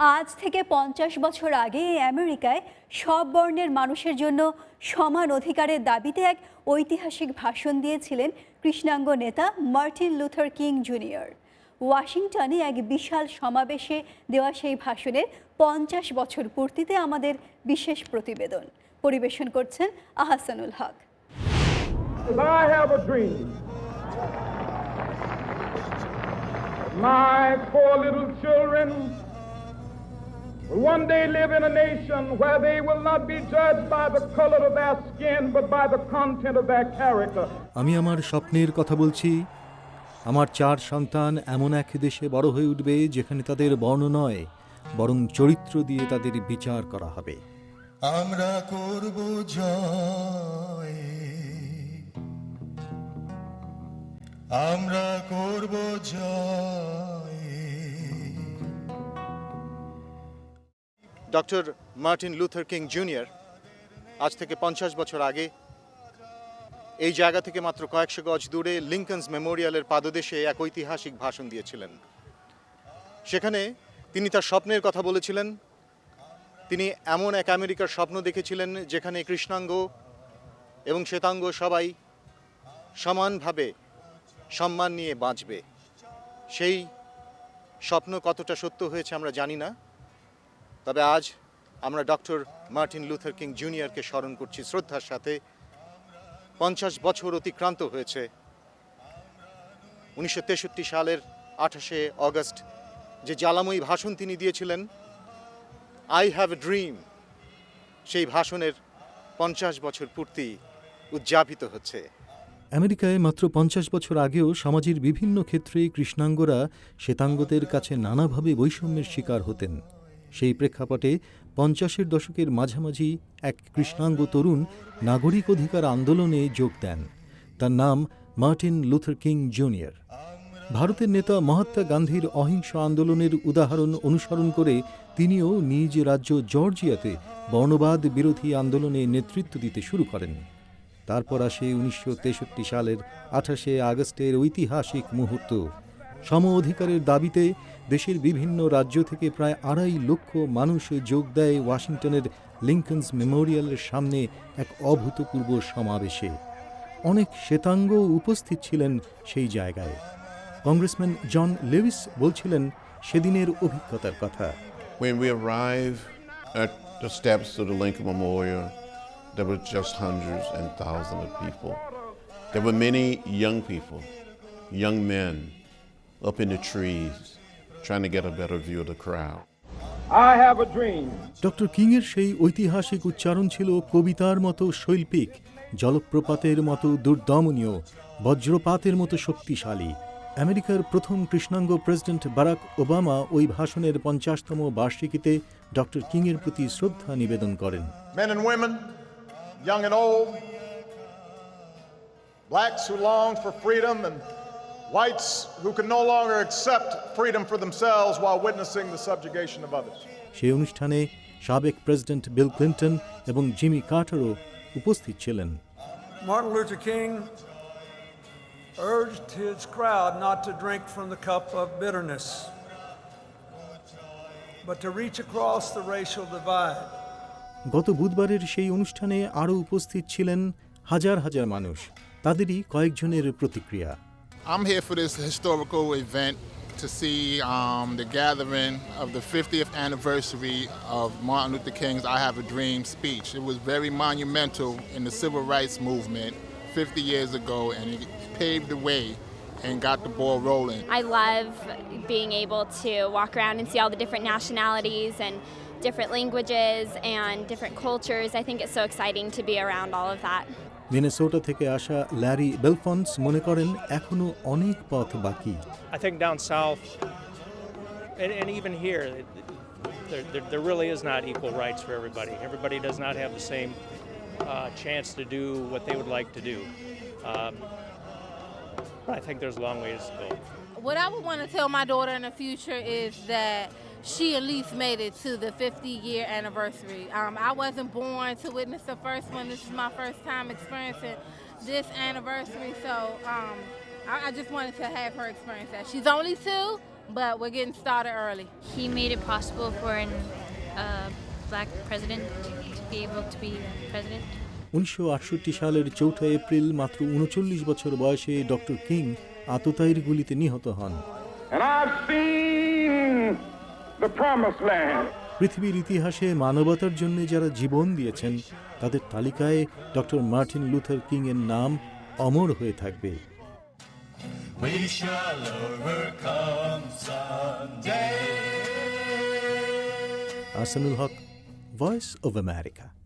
আজ থেকে পঞ্চাশ বছর আগে আমেরিকায় সব বর্ণের মানুষের জন্য সমান অধিকারের দাবিতে এক ঐতিহাসিক ভাষণ দিয়েছিলেন কৃষ্ণাঙ্গ নেতা মার্টিন লুথার কিং জুনিয়র ওয়াশিংটনে এক বিশাল সমাবেশে দেওয়া সেই ভাষণের পঞ্চাশ বছর পূর্তিতে আমাদের বিশেষ প্রতিবেদন পরিবেশন করছেন আহাসানুল হক. My four little children will one day live in a nation where they will not be judged by the color of their skin, but by the content of their character. আমি আমার স্বপ্নের কথা বলছি আমার চার সন্তান এমন এক দেশে বড় হয়ে উঠবে যেখানে তাদের বর্ণ নয় বরং চরিত্র দিয়ে তাদের বিচার করা হবে আমরা করব জয় আমরা করব জয় doctor Martin Luther King junior, আজ থেকে পঞ্চাশ বছর আগে, এই জায়গা থেকে মাত্র কয়েকশো গজ দূরে লিঙ্কনস মেমোরিয়ালের পাদদেশে এক ঐতিহাসিক ভাষণ দিয়েছিলেন। সেখানে তিনি তার স্বপ্নের কথা বলেছিলেন, তিনি এমন এক আমেরিকার স্বপ্ন দেখেছিলেন যেখানে কৃষ্ণাঙ্গ এবং শ্বেতাঙ্গ সবাই সমানভাবে সম্মান নিয়ে বাঁচবে। সেই স্বপ্ন কতটা সত্য হয়েছে আমরা জানি না। তবে আজ আমরা ডক্টর মার্টিন লুথার কিং জুনিয়রকে স্মরণ করছি শ্রদ্ধার সাথে। পঞ্চাশ বছর অতিক্রান্ত হয়েছে। উনিশশো তেষট্টি সালের আঠাশে অগস্ট যে জ্বালাময়ী ভাষণ তিনি দিয়েছিলেন, আই হ্যাভ এ ড্রিম সেই ভাষণের পঞ্চাশ বছর পূর্তি উদযাপিত হচ্ছে। আমেরিকায় মাত্র পঞ্চাশ বছর আগেও সমাজের বিভিন্ন ক্ষেত্রে কৃষ্ণাঙ্গরা শ্বেতাঙ্গদের কাছে নানাভাবে বৈষম্যের শিকার হতেন। সেই প্রেক্ষাপটে পঞ্চাশের দশকের মাঝামাঝি এক কৃষ্ণাঙ্গ তরুণ নাগরিক অধিকার আন্দোলনে যোগ দেন। তার নাম মার্টিন লুথার কিং জুনিয়র। ভারতের নেতা মহাত্মা গান্ধীর অহিংস আন্দোলনের উদাহরণ অনুসরণ করে তিনিও নিজ রাজ্য জর্জিয়াতে বর্ণবাদ বিরোধী আন্দোলনে নেতৃত্ব দিতে শুরু করেন। তারপর আসে উনিশশো তেষট্টি সালের আঠাশে আগস্টের ঐতিহাসিক মুহূর্ত। সম অধিকারের দাবিতে দেশের বিভিন্ন রাজ্য থেকে প্রায় আড়াই লক্ষ মানুষ যোগ দেয় ওয়াশিংটনের লিঙ্কনস মেমোরিয়ালের সামনে এক অভূতপূর্ব সমাবেশে। অনেক শ্বেতাঙ্গ উপস্থিত ছিলেন সেই জায়গায়। কংগ্রেসম্যান জন লেভিস বলছিলেন সেদিনের অভিজ্ঞতার কথা। When we arrived at the steps of the Lincoln Memorial, there were just hundreds and thousands of people. There were many young people, young men up in the trees trying to get a better view of the crowd. I have a dream. Doctor কিংয়ের সেই ঐতিহাসিক উচ্চারণ ছিল কবিতার মতো শৈল্পিক জলপ্রপাতের মতো দুর্দমনীয় বজ্রপাতের মতো শক্তিশালী আমেরিকার প্রথম কৃষ্ণাঙ্গ প্রেসিডেন্ট বারাক ওবামা ওই ভাষণের পঞ্চাশতম বার্ষিকীতে ডক্টর কিংয়ের প্রতি শ্রদ্ধা নিবেদন করেন men and women, young and old, blacks who long for freedom, and whites who can no longer accept freedom for themselves while witnessing the subjugation of others. সেই অনুষ্ঠানে সাবেক president Bill Clinton এবং Jimmy কার্টারও উপস্থিত ছিলেন Martin Luther King urged his crowd not to drink from the cup of bitterness, but to reach across the racial divide. গত বুধবারের সেই অনুষ্ঠানে আরও উপস্থিত ছিলেন হাজার হাজার মানুষ তাদেরই কয়েকজনের প্রতিক্রিয়া I'm here for this historical event to see um, the gathering of the 50th anniversary of Martin Luther King's I Have a Dream speech. It was very monumental in the civil rights movement 50 years ago, and it paved the way and got the ball rolling. I love being able to walk around and see all the different nationalities and different languages and different cultures. I think it's so exciting to be around all of that. Minnesota থেকে আসা Larry বেলফন্স মনে করেন এখনও অনেক পথ বাকি I think down south, and, and even here, it, there, there, there really is not equal rights for everybody. Everybody does not have the same uh, chance to do what they would like to do. Um, but I think there's a long ways to go. What I would want to tell my daughter in the future is that she at least made it to the 50 year anniversary. Um, I wasn't born to witness the first one. This is my first time experiencing this anniversary. So um, I, I just wanted to have her experience that. She's only two, but we're getting started early. He made it possible for an uh, black president to be able to be president. উনিশশো আটষট্টি সালের চৌঠা April মাত্র উনচল্লিশ বছর বয়সে doctor king আততায়ীর গুলিতে নিহত হন পৃথিবীর ইতিহাসে মানবতার জন্য যারা জীবন দিয়েছেন তাদের তালিকায় ডক্টর মার্টিন লুথার কিং এর নাম অমর হয়ে থাকবে। We shall overcome someday. Asanul Haque voice of America